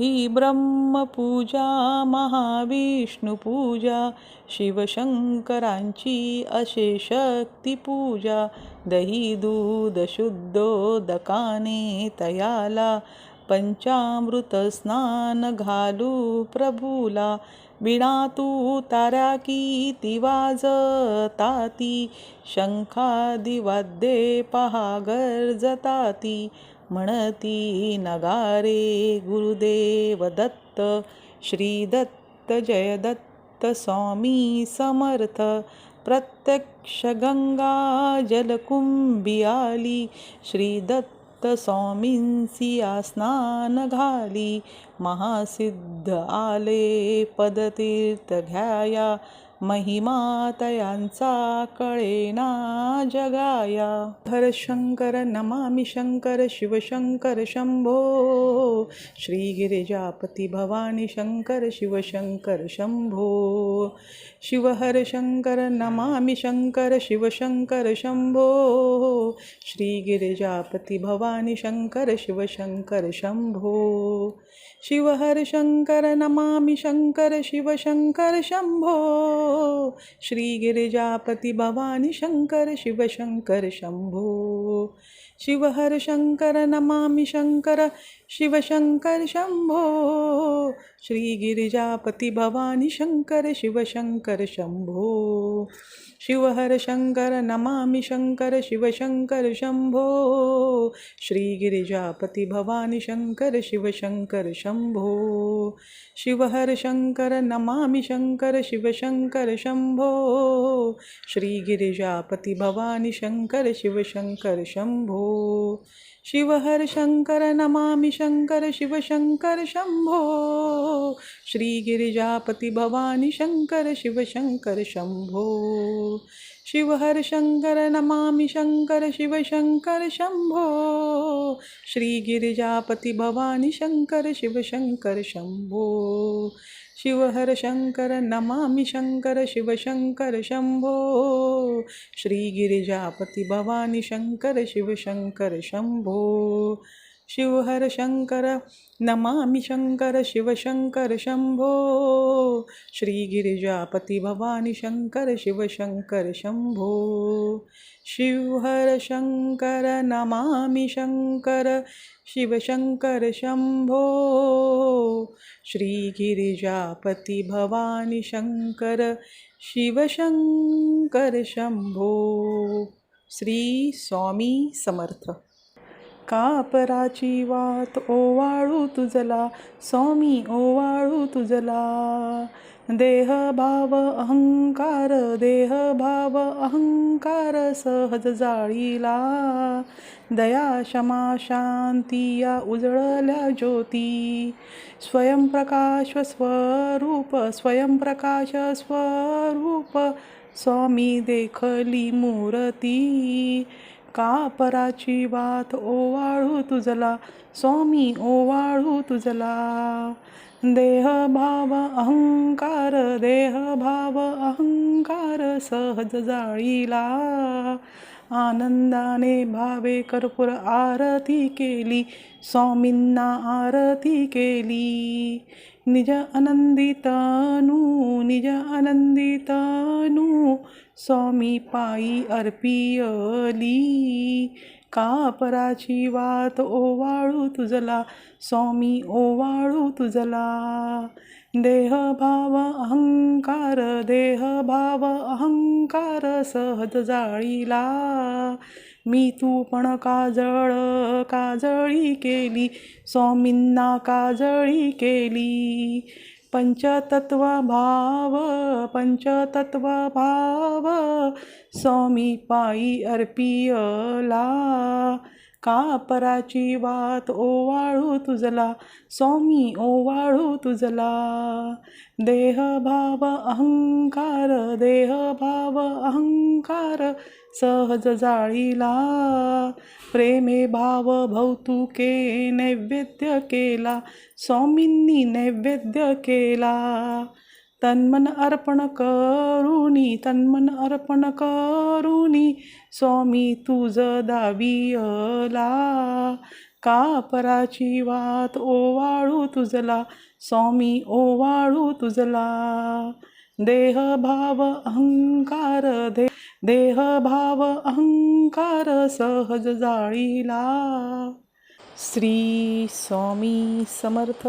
ही ब्रह्मपूजा महाविष्णुपूजा शिवशंकरांची अशेषक्ती पूजा दही दूध शुद्धोदकाने तयाला पंचामृतस्नान घालू प्रभूला विणा तू तारा की वाजताती शंखादिवाद्ये पहा गरजताती. म्हणती नगारे गुरुदेव दत्त श्री दत्त जय दत्त स्वामी समर्थ. प्रत्यक्ष गंगा जलकुंभी आली श्री दत्त स्वामींसिया स्नान घाली महासिद्ध आले पदतीर्थ घ्याया महिमा तयांचा कळेना जगाया. हर शंकर नमामि शंकर शिवशंकर शंभो. श्री गिरिजापती भवानी शंकर शिवशंकर शंभो. शिवहर शंकर नमामि शंकर शिवशंकर शंभो. श्री गिरिजापती भवानी शंकर शिवशंकर शंभो. शिवहर शंकर नमामि शंकर शिवशंकर शंभो. श्री गिरिजापति भवानी शंकर शिवशङ्कर शंभो। शिवहर शंकर नमामि शंकर शिवशंकर शंभो। श्री गिरिजापति भवानी शंकर शिवशंकर शंभो। शिवहर शंकर नमामि शंकर शिवशंकर शंभो। श्री गिरिजापति भवानी शंकर शिवशंकर शंभो। शिवहर शंकर नमामि शंकर शिवशंकर शंभो। श्री गिरिजापति भवानी शंकर शिवशंकर शंभो। शिवहर शंकर नमामि शंकर शिवशंकर शंभो। श्री गिरिजापति भवानी शंकर शिवशंकर शंभो। शिवहर शंकर नमामि शंकर शिवशंकर शंभो। श्री गिरिजापति भवानी शंकर शिवशंकर शंभो। शिवहर शंकर नमामि शंकर शिवशंकर शंभो। श्री गिरिजापति भवानी शंकर शिवशंकर शंभो। शिवहर शंकर नमामि शंकर शिवशंकर शंभो। श्रीगिरिजापती भवानी शंकर शिवशंकर शंभो। शिवहर शंकर नमामि शंकर शिवशंकर शंभो। श्रीगिरिजापती भवानी शंकर शिवशंकर शंभो। श्री स्वामी समर्थ। कापराची वात ओवाळू तुझला स्वामी ओवाळू तुझला. देह भाव अहंकार देह भाव अहंकार सहज जाळीला. दया क्षमा शांती या उजळल्या ज्योती. स्वयंप्रकाश स्वरूप स्वयंप्रकाश स्वरूप स्वामी देखली मूर्ती. कापराची वात ओवाळू तुझला स्वामी ओवाळू तुझला. देह भाव अहंकार देह भाव अहंकार सहज जाळीला. आनंदाने भावे कर्पूर आरती केली स्वामींना आरती केली. निज आनंदितानू निज आनंदितानू स्वामी पायी अर्पियली. कापराची वात ओवाळू तुझला? स्वामी ओवाळू तुझला. देह भाव अहंकार देह भाव अहंकार सहज जाळीला. मी तू पण काजळ काजळी केली. स्वामींना काजळी केली. पंचतत्व भाव पंचतत्व भाव स्वामी पायी अर्पियला। कापराची वात ओवाळू तुझला? स्वामी ओवाळू तुझला. देह भाव अहंकार देह भाव अहंकार सहज जाळीला. प्रेमे भाव भौतुके नैवेद्य केला. स्वामींनी नैवेद्य केला. तन्मन अर्पण करुणी तन्मन अर्पण करुणी स्वामी तुझ दावियला. कापराची वात ओवाळू तुझला स्वामी ओवाळू तुझला. देह भाव अहंकार दे देह भाव अहंकार सहज जाळीला. श्री स्वामी समर्थ.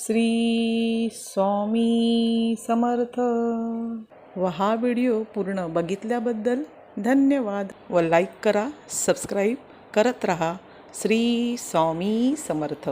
श्री स्वामी समर्थ. व हा व्हिडिओ पूर्ण बघितल्याबद्दल धन्यवाद व लाईक करा सबस्क्राईब करत रहा. श्री स्वामी समर्थ.